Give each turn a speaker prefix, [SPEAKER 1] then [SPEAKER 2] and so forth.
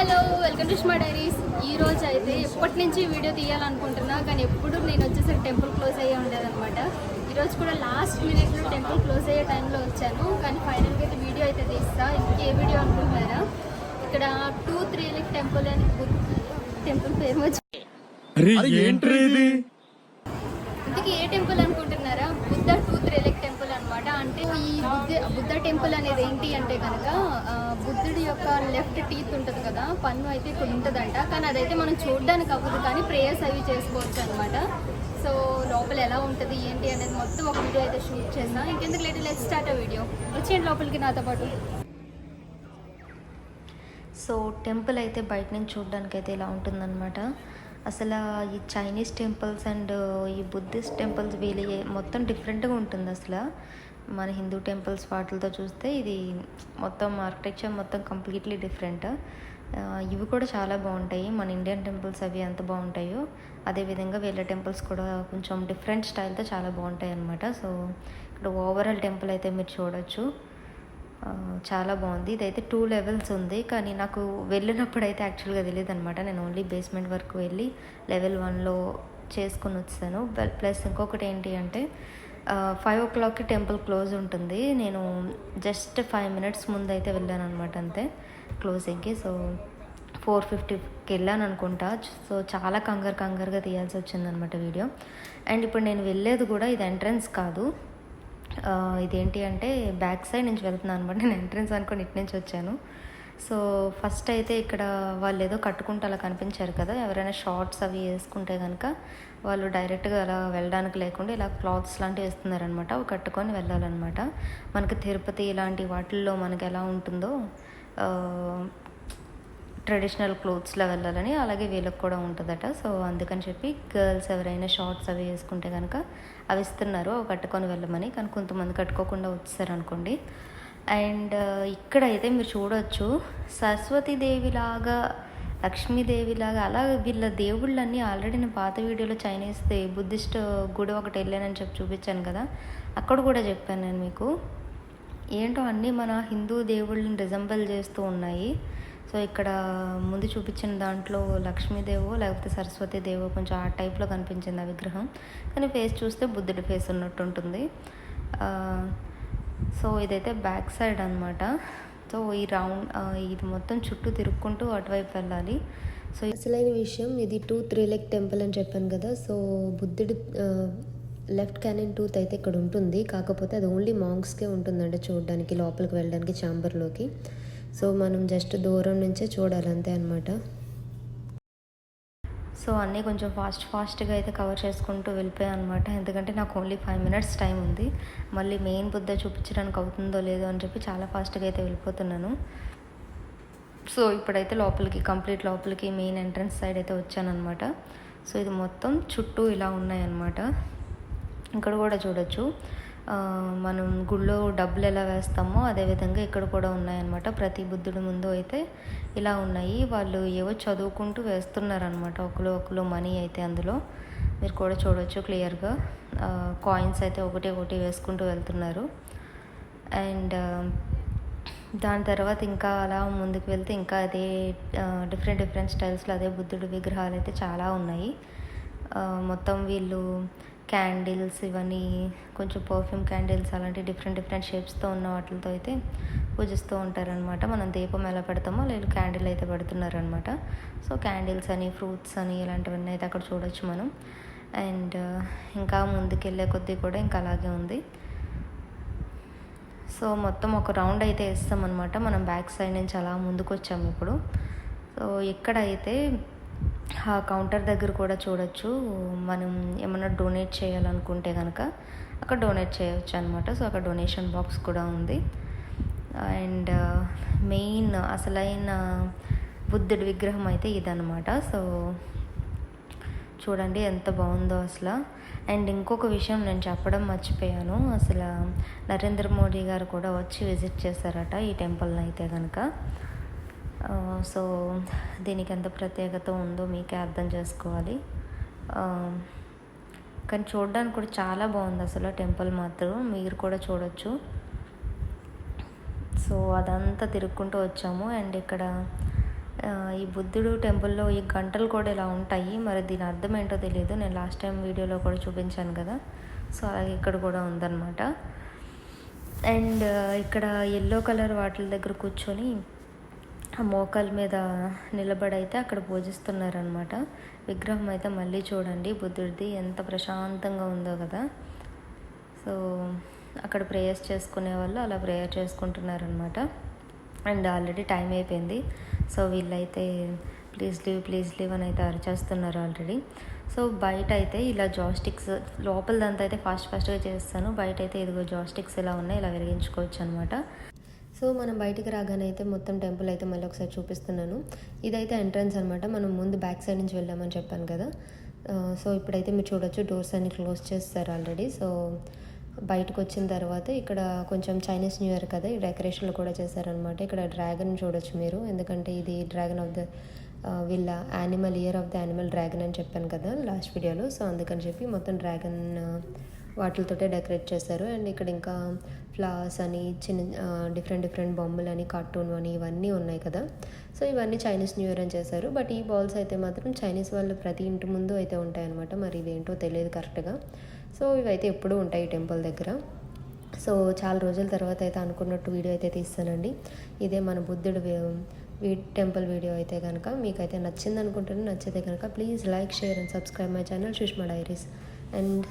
[SPEAKER 1] Hello welcome to Sushma diaries. ఈ రోజు అయితే ఎప్పటి నుంచి వీడియో తీయాలనుకుంటున్నా కానీ ఎప్పుడు నేను వచ్చేసరికి టెంపుల్ క్లోజ్ అయ్యే ఉండేదన్నమాట. ఈ రోజు కూడా లాస్ట్ మినిట్లో టెంపుల్ క్లోజ్ అయ్యే టైంలో వచ్చాను కానీ ఫైనల్గా అయితే వీడియో అయితే తీస్తా. ఇంకే వీడియో అనుకుంటున్నారా? ఇక్కడ టూ త్రీ లెక్ టెంపుల్ అని టెంపుల్ పేరు వచ్చి ఇంతకీ ఏ టెంపుల్ అనుకుంటున్నారా? బుద్ధ టూ త్రిలక్ టెంపుల్ అన్నమాట అంటే ఈ బుద్ధ బుద్ధ టెంపుల్ అనేది ఏంటి అంటే కనుక బుద్ధుడి యొక్క లెఫ్ట్ టీత్ ఉంటుంది కదా పన్ను అయితే ఇక్కడ ఉంటుందంట. కానీ అదైతే మనం చూడడానికి అవ్వదు కానీ ప్రేయర్స్ అవి చేసుకోవచ్చు అనమాట సో లోపల ఎలా ఉంటుంది ఏంటి అనేది మొత్తం ఒక వీడియో అయితే షూట్ చేస్తాం. ఇంకెందుకు లేట్ లెట్ స్టార్ట్ ఆ వీడియో వచ్చేయండి లోపలికి నాతో పాటు.
[SPEAKER 2] సో టెంపుల్ అయితే బయట నుంచి చూడడానికి అయితే ఇలా ఉంటుందన్నమాట. అసలు ఈ చైనీస్ టెంపుల్స్ అండ్ ఈ బుద్ధిస్ట్ టెంపుల్స్ వీళ్ళు మొత్తం డిఫరెంట్గా ఉంటుంది అసలు. మన హిందూ టెంపుల్స్ వాటితో చూస్తే ఇది మొత్తం ఆర్కిటెక్చర్ మొత్తం కంప్లీట్లీ డిఫరెంట్ ఇవి కూడా చాలా బాగుంటాయి. మన ఇండియన్ టెంపుల్స్ అవి ఎంత బాగుంటాయో అదేవిధంగా వీళ్ళ టెంపుల్స్ కూడా కొంచెం డిఫరెంట్ స్టైల్తో చాలా బాగుంటాయి అన్నమాట. సో ఇక్కడ ఓవరాల్ టెంపుల్ అయితే మీరు చూడొచ్చు. చాలా బాగుంది. ఇదైతే టూ లెవెల్స్ ఉంది. కానీ నాకు వెళ్ళినప్పుడు అయితే యాక్చువల్గా తెలియదు అనమాట నేను ఓన్లీ బేస్మెంట్ వరకు వెళ్ళి లెవెల్ వన్లో చేసుకుని వచ్చాను. ప్లస్ ఇంకొకటి ఏంటి అంటే ఫైవ్ ఓ క్లాక్కి టెంపుల్ క్లోజ్ ఉంటుంది. నేను జస్ట్ ఫైవ్ మినిట్స్ ముందు అయితే వెళ్ళాను అనమాట అంతే క్లోజింగ్కి సో ఫోర్ ఫిఫ్టీకి వెళ్ళాను అనుకుంటా. సో చాలా కంగారు కంగారుగా తీయాల్సి వచ్చిందనమాట వీడియో అండ్ ఇప్పుడు నేను వెళ్ళేది కూడా ఇది ఎంట్రన్స్ కాదు. ఇదేంటి అంటే బ్యాక్ సైడ్ నుంచి వెళ్తున్నాను అనమాట నేను ఎంట్రన్స్ అనుకొని ఇటు నుంచి వచ్చాను. సో ఫస్ట్ అయితే ఇక్కడ వాళ్ళు ఏదో కట్టుకుంటే అలా కనిపించారు కదా ఎవరైనా షార్ట్స్ అవి వేసుకుంటే కనుక వాళ్ళు డైరెక్ట్గా అలా వెళ్ళడానికి లేకుండా ఇలా క్లాత్స్ లాంటివి వేస్తున్నారనమాట అవి కట్టుకొని వెళ్ళాలన్నమాట. మనకి తిరుపతి ఇలాంటి వాటిల్లో మనకి ఎలా ఉంటుందో ట్రెడిషనల్ క్లోత్స్లో వెళ్ళాలని అలాగే వీళ్ళకి కూడా ఉంటుందట. సో అందుకని చెప్పి గర్ల్స్ ఎవరైనా షార్ట్స్ అవి వేసుకుంటే కనుక అవి ఇస్తున్నారు అవి కట్టుకొని వెళ్ళమని. కానీ కొంతమంది కట్టుకోకుండా వచ్చారు అనుకోండి అండ్ ఇక్కడ అయితే మీరు చూడొచ్చు సరస్వతీదేవిలాగా లక్ష్మీదేవిలాగా అలా వీళ్ళ దేవుళ్ళన్నీ ఆల్రెడీ నేను పాత వీడియోలో చైనీస్ బుద్ధిస్ట్ గుడి ఒకటి వెళ్ళానని చెప్పి చూపించాను కదా అక్కడ కూడా చెప్పాను నేను మీకు. ఏంటో అన్నీ మన హిందూ దేవుళ్ళని రిజంబల్ చేస్తూ ఉన్నాయి. సో ఇక్కడ ముందు చూపించిన దాంట్లో లక్ష్మీదేవో లేకపోతే సరస్వతీదేవో కొంచెం ఆ టైప్లో కనిపించింది ఆ విగ్రహం. కానీ ఫేస్ చూస్తే బుద్ధుడి ఫేస్ ఉన్నట్టు ఉంటుంది. సో ఇదైతే బ్యాక్ సైడ్ అనమాట సో ఈ రౌండ్ ఇది మొత్తం చుట్టూ తిరుక్కుంటూ అటువైపు వెళ్ళాలి. సో
[SPEAKER 3] అసలైన విషయం ఇది టూ త్రీ లెగ్ టెంపుల్ అని చెప్పాను కదా. సో బుద్ధుడి లెఫ్ట్ క్యానిన్ టూత్ అయితే ఇక్కడ ఉంటుంది. కాకపోతే అది ఓన్లీ మాంగ్స్కే ఉంటుందంటే చూడడానికి లోపలికి వెళ్ళడానికి ఛాంబర్లోకి. సో మనం జస్ట్ దూరం నుంచే చూడాలంతే అనమాట
[SPEAKER 2] సో అన్నీ కొంచెం ఫాస్ట్ ఫాస్ట్గా అయితే కవర్ చేసుకుంటూ వెళ్ళిపోయాను అనమాట ఎందుకంటే నాకు ఓన్లీ ఫైవ్ మినిట్స్ టైం ఉంది. మళ్ళీ మెయిన్ బుద్ధ చూపించడానికి అవుతుందో లేదో అని చెప్పి చాలా ఫాస్ట్గా అయితే వెళ్ళిపోతున్నాను. సో ఇప్పుడైతే లోపలికి కంప్లీట్ లోపలికి మెయిన్ ఎంట్రన్స్ సైడ్ అయితే వచ్చానమాట సో ఇది మొత్తం చుట్టూ ఇలా ఉన్నాయన్నమాట ఇక్కడ కూడా చూడొచ్చు. మనం గుళ్ళో డబ్బులు ఎలా వేస్తామో అదేవిధంగా ఇక్కడ కూడా ఉన్నాయన్నమాట. ప్రతి బుద్ధుడి ముందు అయితే ఇలా ఉన్నాయి. వాళ్ళు ఏవో చదువుకుంటూ వేస్తున్నారనమాట ఒకరు ఒకరు మనీ అయితే అందులో. మీరు కూడా చూడవచ్చు క్లియర్గా. కాయిన్స్ అయితే ఒకటి ఒకటి వేసుకుంటూ వెళ్తున్నారు. అండ్ దాని తర్వాత ఇంకా అలా ముందుకు వెళ్తే ఇంకా అదే డిఫరెంట్ డిఫరెంట్ స్టైల్స్లో అదే బుద్ధుడి విగ్రహాలు అయితే చాలా ఉన్నాయి. మొత్తం వీళ్ళు క్యాండిల్స్ ఇవన్నీ కొంచెం పర్ఫ్యూమ్ క్యాండిల్స్ అలాంటి డిఫరెంట్ డిఫరెంట్ షేప్స్తో ఉన్న వాటితో అయితే పూజిస్తూ ఉంటారనమాట మనం దీపం ఎలా పెడతామో లేదు క్యాండిల్ అయితే పెడుతున్నారనమాట సో క్యాండిల్స్ అని ఫ్రూట్స్ అని ఇలాంటివన్నీ అయితే అక్కడ చూడొచ్చు మనం. అండ్ uh, ఇంకా ముందుకెళ్ళే కొద్దీ కూడా ఇంకా అలాగే ఉంది. సో మొత్తం ఒక రౌండ్ అయితే వేస్తామన్నమాట. మనం బ్యాక్ సైడ్ నుంచి అలా ముందుకు వచ్చాము ఇప్పుడు. సో ఇక్కడ అయితే ఆ కౌంటర్ దగ్గర కూడా చూడొచ్చు. మనం ఏమైనా డొనేట్ చేయాలనుకుంటే కనుక అక్కడ డొనేట్ చేయొచ్చు అనమాట సో అక్కడ డొనేషన్ బాక్స్ కూడా ఉంది. అండ్ మెయిన్ అసలైన బుద్ధుడి విగ్రహం అయితే ఇదనమాట సో చూడండి ఎంత బాగుందో అసలు. అండ్ ఇంకొక విషయం నేను చెప్పడం మర్చిపోయాను. అసలు నరేంద్ర మోడీ గారు కూడా వచ్చి విజిట్ చేశారట ఈ టెంపుల్ని అయితే కనుక సో దీనికి ఎంత ప్రత్యేకత ఉందో మీకే అర్థం చేసుకోవాలి. కానీ చూడడానికి కూడా చాలా బాగుంది అసలు టెంపుల్ మాత్రం. మీరు కూడా చూడొచ్చు. సో అదంతా తిరుక్కుంటూ వచ్చాము. అండ్ ఇక్కడ ఈ బుద్ధుడు టెంపుల్లో ఈ గంటలు కూడా ఇలా ఉంటాయి. మరి దీని అర్థం ఏంటో తెలియదు నేను లాస్ట్ టైం వీడియోలో కూడా చూపించాను కదా. సో అలాగే ఇక్కడ కూడా ఉందన్నమాట. అండ్ ఇక్కడ ఎల్లో కలర్ వాటిల దగ్గర కూర్చొని మోకాల మీద నిలబడైతే అక్కడ పూజిస్తున్నారనమాట విగ్రహం అయితే మళ్ళీ చూడండి. బుద్ధుడిది ఎంత ప్రశాంతంగా ఉందో కదా. సో అక్కడ ప్రేయర్స్ చేసుకునే వాళ్ళు అలా ప్రేయర్ చేసుకుంటున్నారనమాట అండ్ ఆల్రెడీ టైం అయిపోయింది. సో వీళ్ళైతే ప్లీజ్ లీవ్ ప్లీజ్ లీవ్ అని అయితే అరిచేస్తున్నారు ఆల్రెడీ. సో బయట అయితే ఇలా జాస్టిక్స్ లోపలదంతా అయితే ఫాస్ట్ ఫాస్ట్గా చేస్తాను. బయట అయితే ఇదిగో జాస్టిక్స్ ఇలా ఉన్నాయి. ఇలా వెలిగించుకోవచ్చు అనమాట
[SPEAKER 3] సో మనం బయటికి రాగానే అయితే మొత్తం టెంపుల్ అయితే మళ్ళీ ఒకసారి చూపిస్తున్నాను. ఇదైతే ఎంట్రన్స్ అనమాట మనం ముందు బ్యాక్ సైడ్ నుంచి వెళ్ళామని చెప్పాను కదా. సో ఇప్పుడైతే మీరు చూడొచ్చు డోర్స్ అన్ని క్లోజ్ చేస్తారు ఆల్రెడీ. సో బయటకు వచ్చిన తర్వాత ఇక్కడ కొంచెం చైనీస్ న్యూ ఇయర్ కదా ఈ డెకరేషన్లు కూడా చేశారనమాట ఇక్కడ డ్రాగన్ చూడొచ్చు మీరు. ఎందుకంటే ఇది డ్రాగన్ ఆఫ్ ద వీళ్ళ animal year of the animal dragon అని చెప్పాను కదా లాస్ట్ వీడియోలో. సో అందుకని చెప్పి మొత్తం డ్రాగన్ వాటితోటే డెకరేట్ చేశారు. అండ్ ఇక్కడ ఇంకా ఫ్లవర్స్ అని చిన్న డిఫరెంట్ డిఫరెంట్ బొమ్మలు అని కార్టూన్ అని ఇవన్నీ ఉన్నాయి కదా. సో ఇవన్నీ చైనీస్ న్యూ ఇయర్ అని చేశారు. బట్ ఈ బాల్స్ అయితే మాత్రం చైనీస్ వాళ్ళు ప్రతి ఇంటి ముందు అయితే ఉంటాయన్నమాట. మరి ఇవేంటో తెలియదు కరెక్ట్గా. సో ఇవైతే ఎప్పుడూ ఉంటాయి ఈ టెంపుల్ దగ్గర. సో చాలా రోజుల తర్వాత అయితే అనుకున్నట్టు వీడియో అయితే తీస్తానండి. ఇదే మన బుద్ధుడు వీ- టెంపుల్ వీడియో అయితే కనుక మీకైతే నచ్చింది అనుకుంటున్నాను నచ్చితే కనుక please like share and subscribe my channel Sushma diaries. And